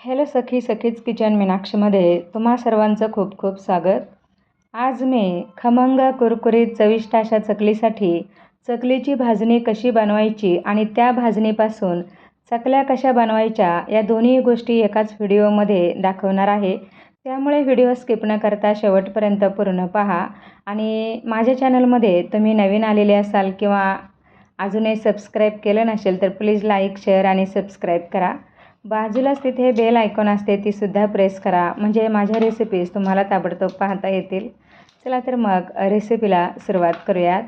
Hello सखी सखीच kitchen मीनाक्षीमध्ये तुम्हा सर्वांचं खूप खूप स्वागत. आज मी खमंग कुरकुरीत चविष्ट अशा चकलीसाठी चकलीची भाजणी कशी बनवायची आणि त्या भाजणीपासून चकल्या कशा बनवायच्या या दोन्ही गोष्टी एकाच व्हिडिओमध्ये दाखवणार आहे. त्यामुळे व्हिडिओ स्किप न करता शेवटपर्यंत पूर्ण पहा आणि माझ्या चॅनलमध्ये तुम्ही नवीन आलेले असाल किंवा अजूनही सबस्क्राईब केलं नसेल तर प्लीज लाईक शेअर आणि सबस्क्राईब करा. बाजूलाच तिथे बेल आयकॉन असते तीसुद्धा प्रेस करा. म्हणजे माझ्या रेसिपीज तुम्हाला ताबडतोब पाहता येतील. चला तर मग रेसिपीला सुरुवात करूयात.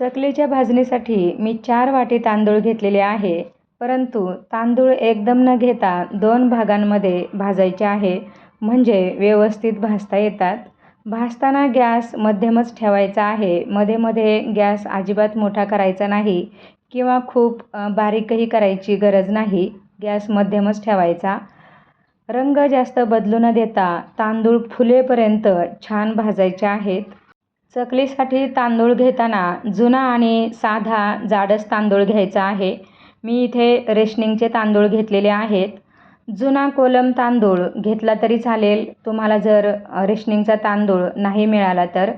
चकलीच्या भाजणीसाठी मी चार वाटी तांदूळ घेतलेले आहे. परंतु तांदूळ एकदम न घेता दोन भागांमध्ये भाजायचे आहे. म्हणजे व्यवस्थित भाजता येतात. भाजताना गॅस मध्यमच ठेवायचा आहे. मध्ये मध्ये गॅस अजिबात मोठा करायचा नाही. किंवा खूप बारीकही करायची गरज नाही. गॅस मध्यमच ठेवायचा. रंग जास्त बदलू न देता तांदूळ फुलेपर्यंत छान भाजायचे आहेत. चकलीसाठी तांदूळ घेताना जुना आणि साधा जाडच तांदूळ घ्यायचा आहे. मी इथे रेशनिंगचे तांदूळ घेतलेले आहेत. जुना कोलम तांदूळ घेतला तरी चालेल. तुम्हाला जर रेशनिंगचा तांदूळ नाही मिळाला तर.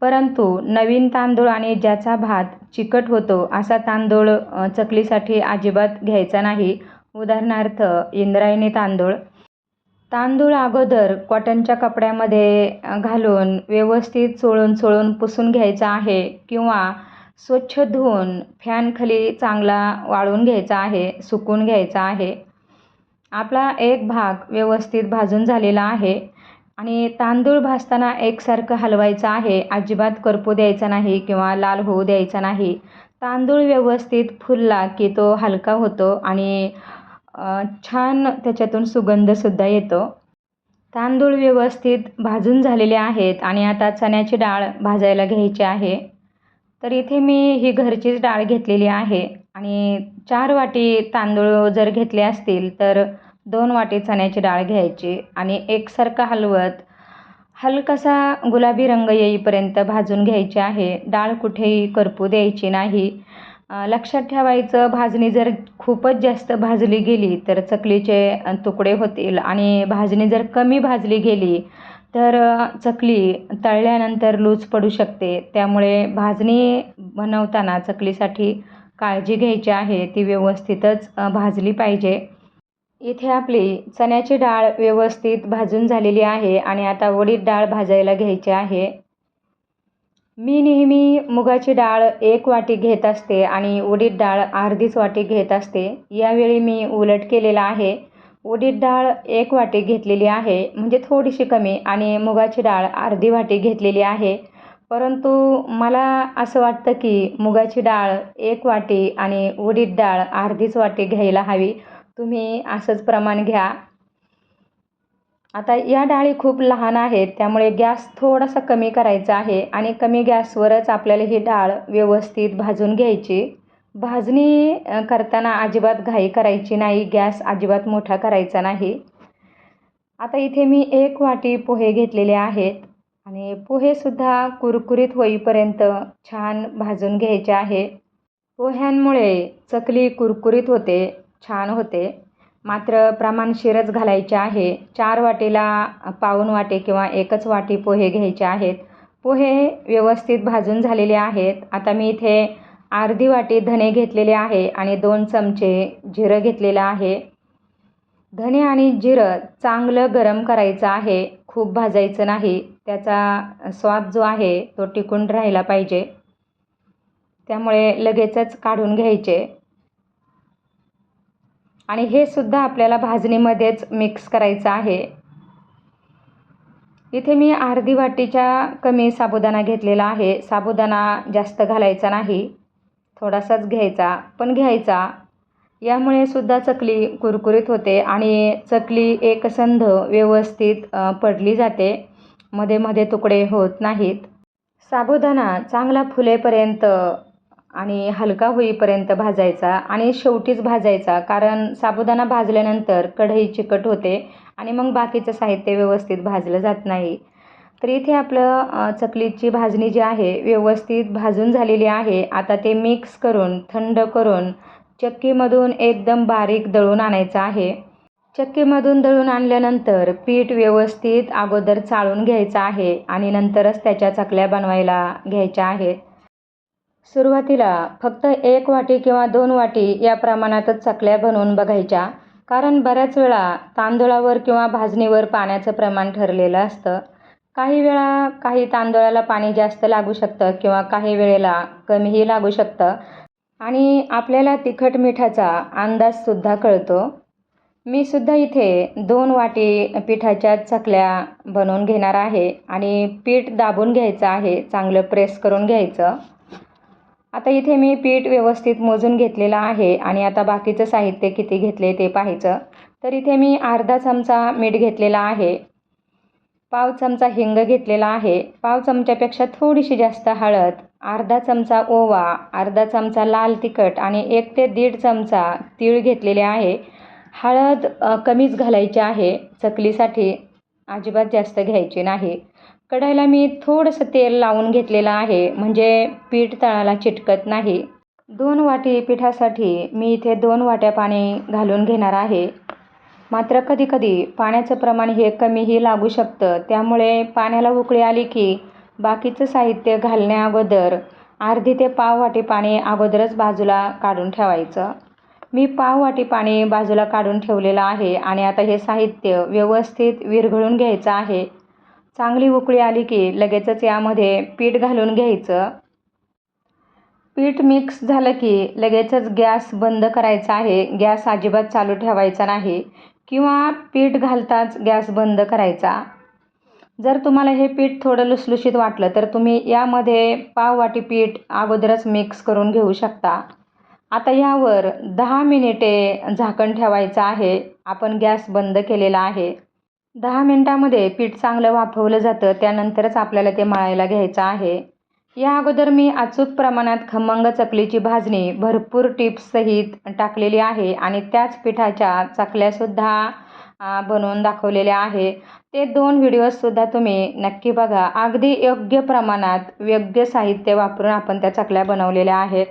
परंतु नवीन तांदूळ आणि ज्याचा भात चिकट होतो असा तांदूळ चकलीसाठी अजिबात घ्यायचा नाही. उदाहरणार्थ इंद्रायणी तांदूळ. तांदूळ अगोदर कॉटनच्या कपड्यामध्ये घालून व्यवस्थित चोळून चोळून पुसून घ्यायचा आहे किंवा स्वच्छ धुवून फॅनखाली चांगला वाळून घ्यायचा आहे सुकून घ्यायचा आहे. आपला एक भाग व्यवस्थित भाजून झालेला आहे. आणि तांदूळ भाजताना एकसारखं हलवायचं आहे. अजिबात करपू द्यायचा नाही किंवा लाल होऊ द्यायचा नाही. तांदूळ व्यवस्थित फुलला की तो हलका होतो आणि छान त्याच्यातून सुगंधसुद्धा येतो. तांदूळ व्यवस्थित भाजून झालेले आहेत आणि आता चण्याची डाळ भाजायला घ्यायची आहे. तर इथे मी ही घरचीच डाळ घेतलेली आहे. आणि चार वाटी तांदूळ जर घेतले असतील तर दोन वाटी चण्याची डाळ घ्यायची आणि एकसारखं हलवत हलकासा गुलाबी रंग येईपर्यंत भाजून घ्यायची आहे. डाळ कुठेही करपू द्यायची नाही. लक्षात ठेवायचं भाजणी जर खूपच जास्त भाजली गेली तर चकलीचे तुकडे होतील आणि भाजणी जर कमी भाजली गेली तर चकली तळल्यानंतर लूज पडू शकते. त्यामुळे भाजणी बनवताना चकलीसाठी काळजी घ्यायची आहे. ती व्यवस्थितच भाजली पाहिजे. इथे आपली चण्याची डाळ व्यवस्थित भाजून झालेली आहे आणि आता उडीद डाळ भाजायला घ्यायची आहे. मी नेहमी मुगाची डाळ एक वाटी घेत असते आणि उडीद डाळ अर्धीच वाटी घेत असते. यावेळी मी उलट केलेला आहे. उडीद डाळ एक वाटी घेतलेली आहे म्हणजे थोडीशी कमी आणि मुगाची डाळ अर्धी वाटी घेतलेली आहे. परंतु मला असं वाटतं की मुगाची डाळ एक वाटी आणि उडीद डाळ अर्धीच वाटी घ्यायला हवी. तुम्ही असंच प्रमाण घ्या. आता या डाळी खूप लहान आहेत त्यामुळे गॅस थोडासा कमी करायचा आहे आणि कमी गॅसवरच आपल्याला ही डाळ व्यवस्थित भाजून घ्यायची. भाजणी करताना अजिबात घाई करायची नाही गॅस अजिबात मोठा करायचा नाही. आता इथे मी एक वाटी पोहे घेतलेले आहेत आणि पोहेसुद्धा कुरकुरीत होईपर्यंत छान भाजून घ्यायचे आहे. पोह्यांमुळे चकली कुरकुरीत होते. छान होते. मात्र प्रमाणशीरच घालायचे आहे. चार वाटीला पाऊण वाटी किंवा एकच वाटी पोहे घ्यायचे आहेत. पोहे व्यवस्थित भाजून झालेले आहेत. आता मी इथे अर्धी वाटी धने घेतलेले आहे आणि दोन चमचे जिरं घेतलेलं आहे. धने आणि जिरं चांगलं गरम करायचं आहे. खूप भाजायचं नाही. त्याचा स्वाद जो आहे तो टिकून राहिला पाहिजे. त्यामुळे लगेचच काढून घ्यायचे. आणि हे सुद्धा आपल्याला भाजणीमध्येच मिक्स करायचं आहे. इथे मी अर्धी वाटीच्या कमी साबुदाणा घेतलेला आहे. साबुदाणा जास्त घालायचा नाही. थोडासाच घ्यायचा पण घ्यायचा. यामुळे सुद्धा चकली कुरकुरीत होते आणि चकली एकसंध व्यवस्थित पडली जाते. मध्ये मध्ये तुकडे होत नाहीत. साबुदाणा चांगला फुलेपर्यंत आणि हलका होईपर्यंत भाजायचा आणि शेवटीच भाजायचा कारण साबुदाणा भाजल्यानंतर कढई चिकट होते आणि मग बाकीचं साहित्य व्यवस्थित भाजलं जात नाही. तर इथे आपलं चकलीची भाजणी जी आहे व्यवस्थित भाजून झालेली आहे. आता ते मिक्स करून थंड करून चक्कीमधून एकदम बारीक दळून आणायचं आहे. चक्कीमधून दळून आणल्यानंतर पीठ व्यवस्थित अगोदर चाळून घ्यायचं आहे आणि नंतरच त्याच्या चकल्या बनवायला घ्यायच्या आहेत. सुरुवातीला फक्त एक वाटी किंवा दोन वाटी या प्रमाणातच चकल्या बनवून बघायच्या कारण बऱ्याच वेळा तांदूळावर किंवा भाजणीवर पाण्याचं प्रमाण ठरलेलं असतं. काही वेळा काही तांदळाला पाणी जास्त लागू शकतं किंवा काही वेळेला कमीही लागू शकतं आणि आपल्याला तिखट मिठाचा अंदाजसुद्धा कळतो. मी सुद्धा इथे दोन वाटी पिठाच्या चकल्या बनवून घेणार आहे आणि पीठ दाबून घ्यायचं आहे चांगलं प्रेस करून घ्यायचं. आता इथे मी पीठ व्यवस्थित मोजून घेतलेलं आहे आणि आता बाकीचं साहित्य किती घेतले ते पाहायचं. तर इथे मी अर्धा चमचा मीठ घेतलेला आहे. पाव चमचा हिंग घेतलेला आहे. पाव चमच्यापेक्षा थोडीशी जास्त हळद अर्धा चमचा ओवा अर्धा चमचा लाल तिखट आणि एक ते दीड चमचा तीळ घेतलेले आहे. हळद कमीच घालायची आहे. चकलीसाठी अजिबात जास्त घ्यायची नाही. कढईला मी थोडंसं तेल लावून घेतलेलं आहे. म्हणजे पीठ तळाला चिटकत नाही. दोन वाटी पिठासाठी मी इथे दोन वाट्या पाणी घालून घेणार आहे. मात्र कधीकधी पाण्याचं प्रमाण हे कमीही लागू शकतं. त्यामुळे पाण्याला उकळी आली की बाकीचं साहित्य घालण्या अगोदर अर्धी ते पाव वाटी पाणी अगोदरच बाजूला काढून ठेवायचं. मी पाव वाटी पाणी बाजूला काढून ठेवलेलं आहे आणि आता हे साहित्य व्यवस्थित विरघळून घ्यायचं आहे. चांगली उकळी आली की लगेचच यामध्ये पीठ घालून घ्यायचं. पीठ मिक्स झालं की लगेचच गॅस बंद करायचा आहे. गॅस अजिबात चालू ठेवायचा नाही किंवा पीठ घालताच गॅस बंद करायचा. जर तुम्हाला हे पीठ थोडं लुसलुशीत वाटलं तर तुम्ही यामध्ये पाव वाटी पीठ अगोदरच मिक्स करून घेऊ शकता. आता यावर दहा मिनिटे झाकण ठेवायचं आहे. आपण गॅस बंद केलेला आहे. दहा मिनटामध्ये पीठ चांगलं वाफवलं जातं त्यानंतरच आपल्याला ते मळायला घ्यायचं आहे. या अगोदर मी अचूक प्रमाणात खमंग चकलीची भाजणी भरपूर टिप्ससहित टाकलेली आहे आणि त्याच पिठाच्या चकल्यासुद्धा बनवून दाखवलेल्या आहे. ते दोन व्हिडिओजसुद्धा तुम्ही नक्की बघा. अगदी योग्य प्रमाणात योग्य साहित्य वापरून आपण त्या चकल्या बनवलेल्या आहेत.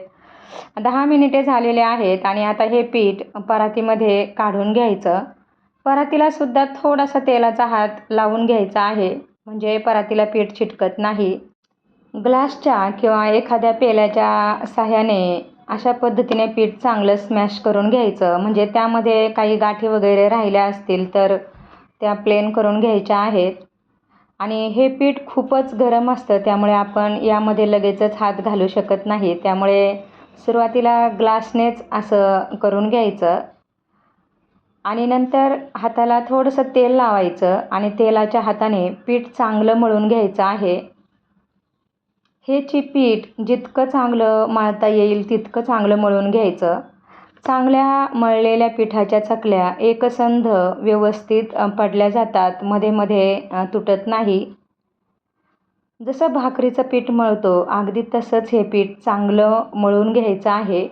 दहा मिनिटे झालेले आहेत आणि आता हे पीठ परातीमध्ये काढून घ्यायचं. परातीला सुद्धा थोडासा तेलाचा हात लावून घ्यायचा आहे. म्हणजे परातीला पीठ चिटकत नाही. ग्लासच्या किंवा एखाद्या पेल्याच्या साह्याने अशा पद्धतीने पीठ चांगलं स्मॅश करून घ्यायचं. म्हणजे त्यामध्ये काही गाठी वगैरे राहिल्या असतील तर त्या प्लेन करून घ्यायच्या आहेत. आणि हे पीठ खूपच गरम असतं. त्यामुळे आपण यामध्ये लगेचच हात घालू शकत नाही. त्यामुळे सुरुवातीला ग्लासनेच असं करून घ्यायचं. आणि नंतर हाताला थोडंसं तेल लावायचं आणि तेलाच्या हाताने पीठ चांगलं मळून घ्यायचं आहे. हेची पीठ जितकं चांगलं मळता येईल तितकं चांगलं मळून घ्यायचं. चांगल्या मळलेल्या पिठाच्या चकल्या एकसंध व्यवस्थित पडल्या जातात मध्ये मध्ये तुटत नाही. जसं भाकरीचं पीठ मळतो अगदी तसंच हे पीठ चांगलं मळून घ्यायचं आहे.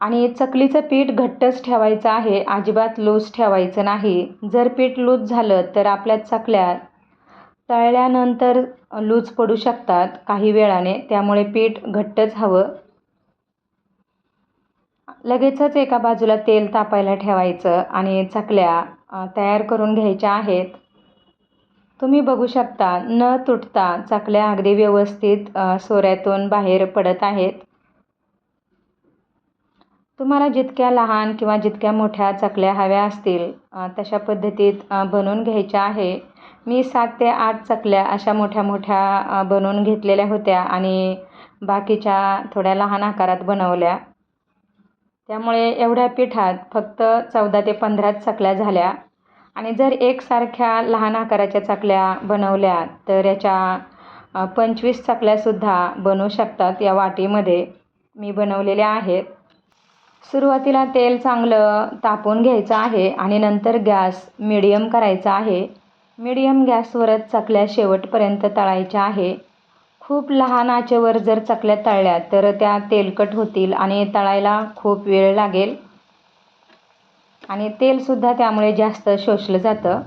आणि चकलीचं पीठ घट्टच ठेवायचं आहे अजिबात लूज ठेवायचं नाही. जर पीठ लूज झालं तर आपल्या चकल्या तळल्यानंतर लूज पडू शकतात काही वेळाने त्यामुळे पीठ घट्टच हवं. लगेचच एका बाजूला तेल तापायला ठेवायचं आणि चकल्या तयार करून घ्यायच्या आहेत. तुम्ही बघू शकता न तुटता चकल्या अगदी व्यवस्थित सोऱ्यातून बाहेर पडत आहेत. तुम्हाला जितक्या लहान किंवा जितक्या मोठ्या चकल्या हव्या असतील तशा पद्धतीत बनवून घ्यायच्या आहे. मी सात ते आठ चकल्या अशा मोठ्या मोठ्या बनवून घेतलेल्या होत्या आणि बाकीच्या थोड्या लहान आकारात बनवल्या. त्यामुळे एवढ्या पिठात फक्त चौदा ते पंधराच चकल्या झाल्या आणि जर एकसारख्या लहान आकाराच्या चकल्या बनवल्या तर याच्या पंचवीस चकल्यासुद्धा बनवू शकतात या वाटीमध्ये. मी बनवलेल्या आहेत. सुरुवातीला तेल चांगलं तापून घ्यायचं आहे आणि नंतर गॅस मिडियम करायचा आहे. मिडियम गॅसवरच चकल्या शेवटपर्यंत तळायच्या आहे. खूप लहान आचेवर जर चकल्या तळल्या तर त्या तेलकट होतील आणि तळायला खूप वेळ लागेल. आणि तेलसुद्धा त्यामुळे जास्त शोषलं जातं.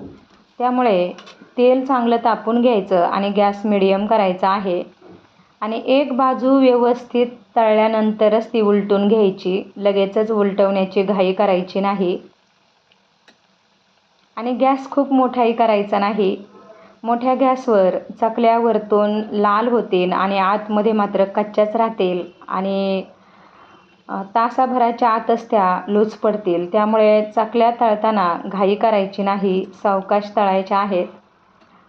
त्यामुळे तेल चांगलं तापून घ्यायचं आणि गॅस मिडियम करायचा आहे. आणि एक बाजू व्यवस्थित तळल्यानंतरच ती उलटून घ्यायची. लगेचच उलटवण्याची घाई करायची नाही. आणि गॅस खूप मोठाही करायचा नाही. मोठ्या गॅसवर चकल्या वरतून लाल होतील आणि आतमध्ये मात्र कच्च्याच राहतील आणि तासाभराच्या आतच त्या लूज पडतील त्यामुळे चकल्या तळताना घाई करायची नाही. सावकाश तळायच्या आहेत.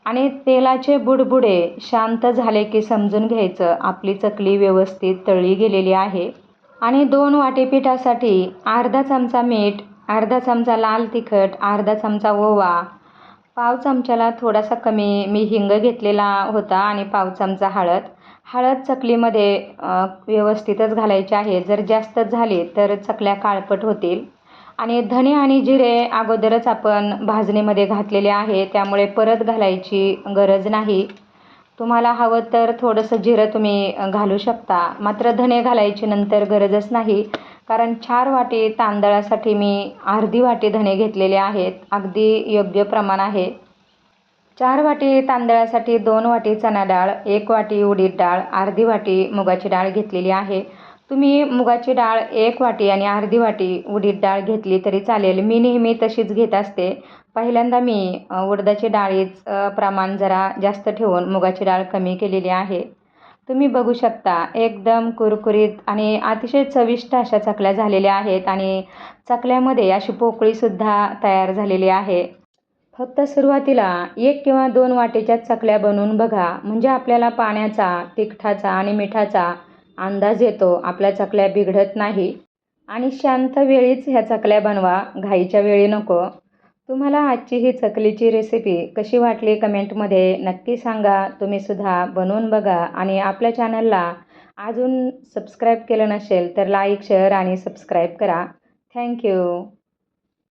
आणि तेलाचे बुडबुडे शांत झाले की समजून घ्यायचं. आपली चकली व्यवस्थित तळली गेलेली आहे. आणि दोन वाटी पिठासाठी अर्धा चमचा मीठ अर्धा चमचा लाल तिखट अर्धा चमचा ओवा. पाव चमच्याला थोडासा कमी मी हिंग घेतलेला होता आणि पाव चमचा हळद. हळद चकलीमध्ये व्यवस्थितच घालायची आहे. जर जास्त झाली तर चकल्या काळपट होतील. आणि धणे आणि जिरे अगोदरच आपण भाजणीमध्ये घातलेले आहे त्यामुळे परत घालायची गरज नाही. तुम्हाला हवं तर थोडंसं जिरं तुम्ही घालू शकता. मात्र धणे घालायची नंतर गरजच नाही कारण चार वाटी तांदळासाठी मी अर्धी वाटी धणे घेतलेले आहेत. अगदी योग्य प्रमाण आहे. चार वाटी तांदळासाठी दोन वाटी चणा डाळ एक वाटी उडीद डाळ अर्धी वाटी मुगाची डाळ घेतलेली आहे. तुम्ही मुगाची डाळ एक वाटी आणि अर्धी वाटी उडीद डाळ घेतली तरी चालेल. मी नेहमी तशीच घेत असते. पहिल्यांदा मी उडदाची डाळीच प्रमाण जरा जास्त ठेवून मुगाची डाळ कमी केलेली आहे. तुम्ही बघू शकता एकदम कुरकुरीत आणि अतिशय चविष्ट अशा चकल्या झालेल्या आहेत आणि चकल्यामध्ये अशी पोकळीसुद्धा तयार झालेली आहे. फक्त सुरुवातीला एक किंवा दोन वाटीच्या चकल्या बनवून बघा. म्हणजे आपल्याला पाण्याचा तिखटाचा आणि मिठाचा अंदाज येतो आपल्या चकल्या बिघडत नाही. आणि शांत वेळीच ह्या चकल्या बनवा घाईच्या वेळी नको. तुम्हाला आजची ही चकलीची रेसिपी कशी वाटली कमेंटमध्ये नक्की सांगा. तुम्ही सुद्धा बनवून बघा. आणि आपल्या चॅनलला अजून सबस्क्राईब केलं नसेल तर लाईक शेअर आणि सबस्क्राईब करा. Thank you